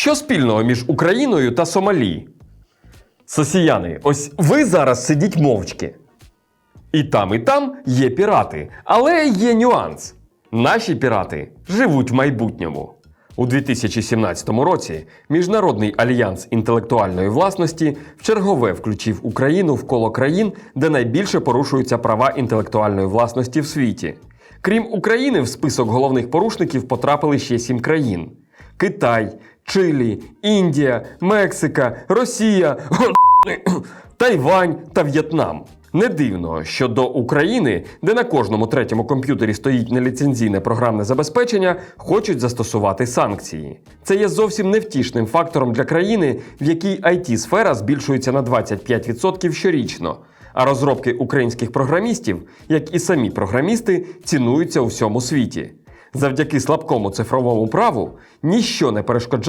Що спільного між Україною та Сомалі? Сосіяни, ось ви зараз сидіть мовчки. І там, і там є пірати, але є нюанс. Наші пірати живуть в майбутньому. У 2017 році Міжнародний альянс інтелектуальної власності вчергове включив Україну в коло країн, де найбільше порушуються права інтелектуальної власності в світі. Крім України, в список головних порушників потрапили ще сім країн: Китай, Чилі, Індія, Мексика, Росія, Тайвань та В'єтнам. Не дивно, що до України, де на кожному третьому комп'ютері стоїть неліцензійне програмне забезпечення, хочуть застосувати санкції. Це є зовсім невтішним фактором для країни, в якій it сфера збільшується на 25% щорічно. А розробки українських програмістів, як і самі програмісти, цінуються у всьому світі. Завдяки слабкому цифровому праву ніщо не перешкоджає.